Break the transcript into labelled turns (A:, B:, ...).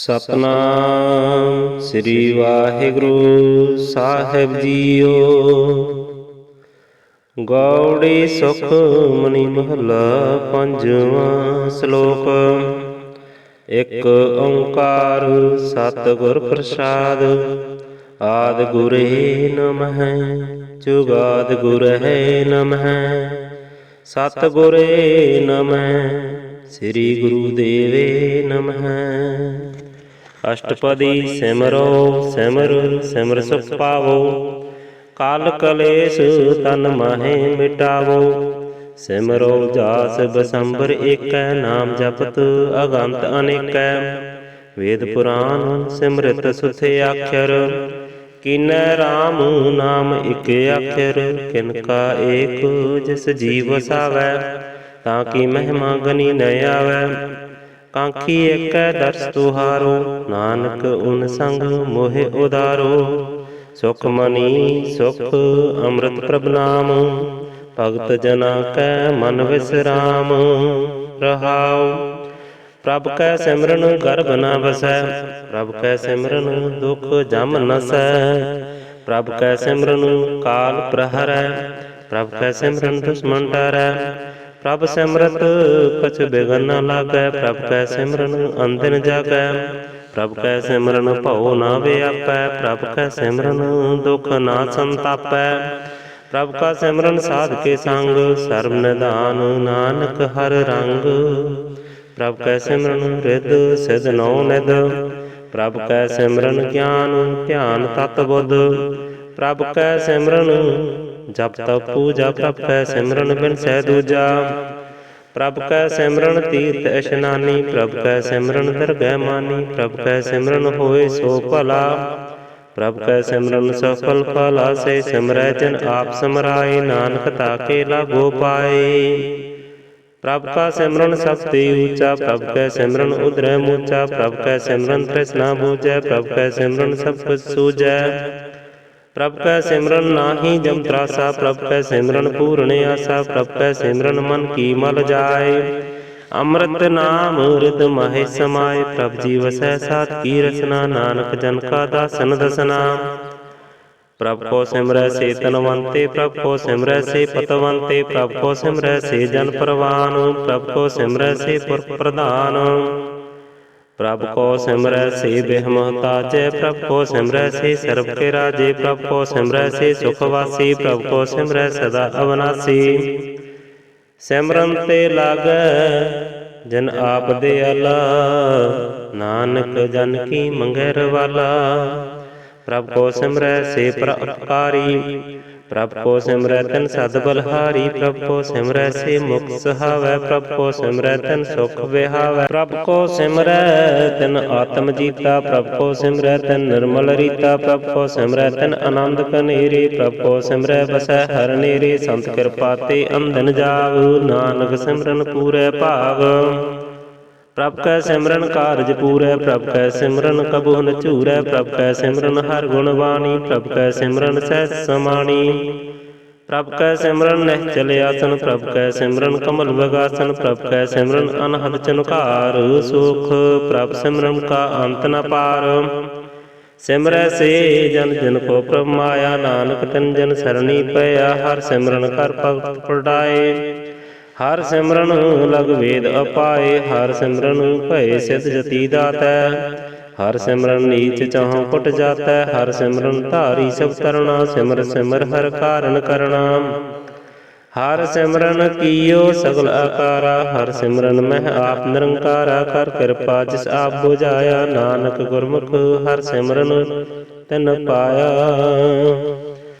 A: ਸਤਨਾਮ ਸ੍ਰੀ ਵਾਹਿਗੁਰੂ ਸਾਹਿਬ ਜੀਓ। ਗੌੜੀ ਸੁਖ ਮਨੀ ਮਹਲਾ ਪੰਜਵਾਂ ਸ਼ਲੋਕ। ਇੱਕ ਓੰਕਾਰ ਸਤਿਗੁਰ ਪ੍ਰਸਾਦ, ਆਦ ਗੁਰੇ ਨਮਹਿ, ਜੁਗਾਦ ਗੁਰਹਿ ਨਮਹਿ। ਸਤਿਗੁਰੇ ਨਮਹਿ, ਸ੍ਰੀ ਗੁਰੂ ਦੇਵੇ ਨਮਹਿ। ਅਸ਼ਟਪਦੀ ਸਿਮਰੋ ਸਿਮਰ ਸਿਮਰ ਸੁਖ ਪਾਵੋ। ਕਾਲ ਕਲੇਸ਼ ਤਨ ਮਾਹੇ ਮਿਟਾਵੋ। ਸਿਮਰੋ ਜਾਸ ਬਸੰਬਰ ਏਕੈ ਨਾਮ ਜਪਤ, ਅਗੰਤ ਅਨੇਕੈ। ਵੇਦ ਪੁਰਾਨ ਸਿਮਰਤ ਸੁਥੇ ਆਖਰ। ਕਿਨੈ RAM ਨਾਮ ਇਕ ਆਖਰ, ਕਿਨ ਕਾ ਏਕ ਜਿਸ ਜੀਵ ਵਸਾਵੈ ਤਾਂ ਕੀ ਮਹਿਮਾ ਗਨੀ ਨ ਆਵੈ। ਕਾਂਖੀ ਏਕੈ ਦਰਸ ਤੁਹਾਰੋ, ਨਾਨਕ ਉਨ ਸੰਗ ਮੋਹਿ ਉਦਾਰੋ। ਸੁਖ ਮਨੀ, ਸੁਖ ਅੰਮ੍ਰਿਤ ਪ੍ਰਭ ਨਾਮ, ਭਗਤ ਜਨਾ ਕੈ ਮਨ ਵਿਸਰਾਮ। ਰਹਾਉ, ਪ੍ਰਭ ਕੈ ਸਿਮਰਨ ਗਰਭ ਨਾ ਵਸੈ, ਪ੍ਰਭ ਕੈ ਸਿਮਰਨ ਦੁਖ ਜਮ ਨਸੈ। ਪ੍ਰਭ ਕੈ ਸਿਮਰਨ ਕਾਲ ਪ੍ਰਹਰੈ, ਪ੍ਰਭ ਕੈ ਸਿਮਰਨ ਦੁਸ਼ਮਨ ਡਰੈ ਪ੍ਰਭ ਸਿਮਰਤ ਕਛ ਬਿਗਨ ਨਾ ਲਾਗੈ, ਪ੍ਰਭ ਕੈ ਸਿਮਰਨ ਅੰਦਿਨ ਜਾਗੈ। ਪ੍ਰਭ ਕੈ ਸਿਮਰਨ, ਭਉ ਨਾ ਵਿਆਪੈ, ਪ੍ਰਭ ਕੈ ਸਿਮਰਨ, ਦੁਖ ਨਾ ਸੰਤਾਪੈ। ਪ੍ਰਭ ਕਾ ਸਿਮਰਨ ਸਾਧ ਕੇ ਸੰਗ, ਸਰਬ ਨਿਧਾਨ ਨਾਨਕ ਹਰ ਰੰਗ। ਪ੍ਰਭ ਕੈ ਸਿਮਰਨ ਰਿਦ ਸਿਧ ਨਉ ਨਿਧ। ਪ੍ਰਭ ਕੈ ਸਿਮਰਨ ਗਿਆਨ, ਧਿਆਨ ਤਤ ਬੁੱਧ। ਪ੍ਰਭ ਕੈ ਸਿਮਰਨ ਜਪ ਤਪ ਪੂਜਾ ਪ੍ਰਭ ਕੈ ਸਿਮਰਨ ਬਿਨ ਸਹਿ ਦੂਜਾ। ਪ੍ਰਭ ਕੈ ਸਿਮਰਨ ਤੀਰਥ ਇਸ਼ਨਾਨੀ, ਪ੍ਰਭ ਕੈ ਸਿਮਰਨ ਦਰਗਹਿ ਮਾਨੀ, ਪ੍ਰਭ ਕੈ ਸਿਮਰਨ ਹੋਏ ਸੋ ਭਲਾ। ਪ੍ਰਭ ਕੈ ਸਿਮਰਨ ਸਫਲ ਫਲਾ, ਸੇ ਸਿਮਰੈ ਜਨ ਆਪ ਸਮਰਾਏ, ਨਾਨਕ ਤਾਕੇ ਲਾਗੋ ਪਾਏ। ਪ੍ਰਭ ਕਾ ਸਿਮਰਨ ਸਭ ਤੇ ਊਚਾ ਪ੍ਰਭ ਕੈ ਸਿਮਰਨ ਉਦਰੈ ਮੂਚਾ, ਪ੍ਰਭ ਕੈ ਸਿਮਰਨ ਤ੍ਰਿਸ਼ਨਾ ਬੂਝੈ, ਪ੍ਰਭ ਕੈ ਸਿਮਰਨ ਸਭ ਕੁਝ ਸੂਝੈ। ਪ੍ਰਭ ਕੈ ਸਿਮਰਨ, ਨਾਹੀ ਜਮ ਤਰਾਸਾ, ਪ੍ਰਭ ਕੈ ਸਿਮਰਨ ਪੂਰਨ ਆਸਾ, ਪ੍ਰਭ ਕੈ ਸਿਮਰਨ, ਮਨ ਕੀ ਮਲ ਜਾਏ। ਅੰਮ੍ਰਿਤ ਨਾਮ ਰਿਦ ਮਹਿ ਸਮਾਏ, ਪ੍ਰਭ ਜੀ ਵਸੈ ਸਾਥ ਕੀ ਰਸਨਾ, ਨਾਨਕ ਜਨ ਕਾ ਦਾਸਨ ਦਸਨਾ। ਪ੍ਰਭ ਕੋ ਸਿਮਰੈ ਸੇ ਤਨਵੰਤੇ ਪ੍ਰਭ ਕੋ ਸਿਮਰੈ ਸੇ ਪਤਵੰਤੇ, ਪ੍ਰਭ ਕੋ ਸਿਮਰੈ ਸੇ ਜਨ ਪ੍ਰਵਾਨ। ਪ੍ਰਭ ਕੋ ਸਿਮਰੈ ਸੇ ਪੁਰ ਪ੍ਰਧਾਨ। ਪ੍ਰਭ ਕੋ ਸਿਮਰੈ ਸੇ ਬਿਹਮਤਾਜੈ ਪ੍ਰਭ ਕੋ ਸਿਮਰੈ ਸੇ ਸਰਬ ਕੇ ਰਾਜੇ, ਪ੍ਰਭ ਕੋ ਸਿਮਰੈ ਸੇ ਸੁਖ ਵਾਸੀ, ਪ੍ਰਭ ਕੋ ਸਿਮਰੈ ਸਦਾ ਅਵਨਾਸੀ। ਸਿਮਰਨ ਤੇ ਲਾਗੈ ਜਨ ਆਪ ਦੇ ਆਲਾ ਨਾਨਕ ਜਨ ਕੀ ਮੰਗੈ ਰਵਾਲਾ ਪ੍ਰਭ ਕੋ ਸਿਮਰੈ ਸੇ ਪ੍ਰਅਪਕਾਰੀ ਪ੍ਰਭ ਕੋ ਸਿਮਰੈ ਤਨ ਸਦ ਬਲਹਾਰੀ, ਪ੍ਰਭ ਸਿਮਰੈ ਸੇ ਮੁਖ ਸਹਾਵੈ, ਪ੍ਰਭ ਕੋ ਸਿਮਰੈ ਤਨ ਸੁਖ ਵਿਹਾਵੈ। ਪ੍ਰਭ ਕੋ ਸਿਮਰੈ ਤਨ ਆਤਮ ਜੀਤਾ, ਪ੍ਰਭ ਸਿਮਰੈ ਤਨ ਨਿਰਮਲ ਰੀਤਾ, ਪ੍ਰਭ ਕੋ ਸਿਮਰੈ ਤਨ ਆਨੰਦ ਕਨੇਰੇ, ਪ੍ਰਭ ਸਿਮਰੈ ਬਸੈ ਹਰ ਨੇਰੇ, ਸੰਤ ਕਿਰਪਾ ਤੇ ਅੰਧਨ ਜਾਵ, ਨਾਨਕ ਸਿਮਰਨ ਪੂਰੇ ਭਾਗ ਪ੍ਰਭ ਕੈ ਸਿਮਰਨ ਕਾਰਜ ਪੂਰੈ, ਪ੍ਰਭ ਕੈ ਸਿਮਰਨ ਕਬੂ ਨ ਝੂਰੈ, ਪ੍ਰਭ ਕੈ ਸਿਮਰਨ ਹਰ ਗੁਣ ਬਾਣੀ, ਪ੍ਰਭ ਕੈ ਸਿਮਰਨ ਸਹਿ ਸਮਾਣੀ। ਪ੍ਰਭ ਕੈ ਸਿਮਰਨ ਨਿਹਚਲ ਆਸਨ, ਪ੍ਰਭ ਕੈ ਸਿਮਰਨ ਕਮਲ ਵਗਾਸਨ, ਪ੍ਰਭ ਕੈ ਸਿਮਰਨ ਅਨਹਦ ਚਨਕਾਰ ਸੁਖ, ਪ੍ਰਭ ਸਿਮਰਨ ਕਾ ਅੰਤ ਨ ਪਾਰ। ਸਿਮਰੈ ਸੇ ਜਨ ਜਨ ਕੋ ਪ੍ਰਭ ਮਾਇਆ, ਨਾਨਕ ਤਨ ਜਨ ਸਰਣੀ ਪਿਆ ਹਰ ਸਿਮਰਨ ਕਰ ਭਗਤ ਪੜਾਏ ਹਰ ਸਿਮਰਨ ਲਗ ਵੇਦ ਅਪਾਏ, ਹਰ ਸਿਮਰਨ ਭਏ ਸਿਧ ਜਤੀ ਦਾਤੈ। ਹਰ ਸਿਮਰਨ ਨੀਚ ਚਾਹੋਂ ਕੁਟ ਜਾਤੈ, ਹਰ ਸਿਮਰਨ ਧਾਰੀ ਸਭ ਕਰਣਾ ਸਿਮਰ ਸਿਮਰ ਹਰ ਕਾਰਨ ਕਰਣਾ। ਹਰ ਸਿਮਰਨ ਕੀਓ ਸਗਲ ਆਕਾਰਾ, ਹਰ ਸਿਮਰਨ ਮਹਿ ਆਪ ਨਿਰੰਕਾਰਾ, ਕਰ ਕਿਰਪਾ ਜਿਸ ਆਪ 부ਝਾਇਆ ਨਾਨਕ ਗੁਰਮੁਖ ਹਰ ਸਿਮਰਨ ਤਿਨ ਪਾਇਆ।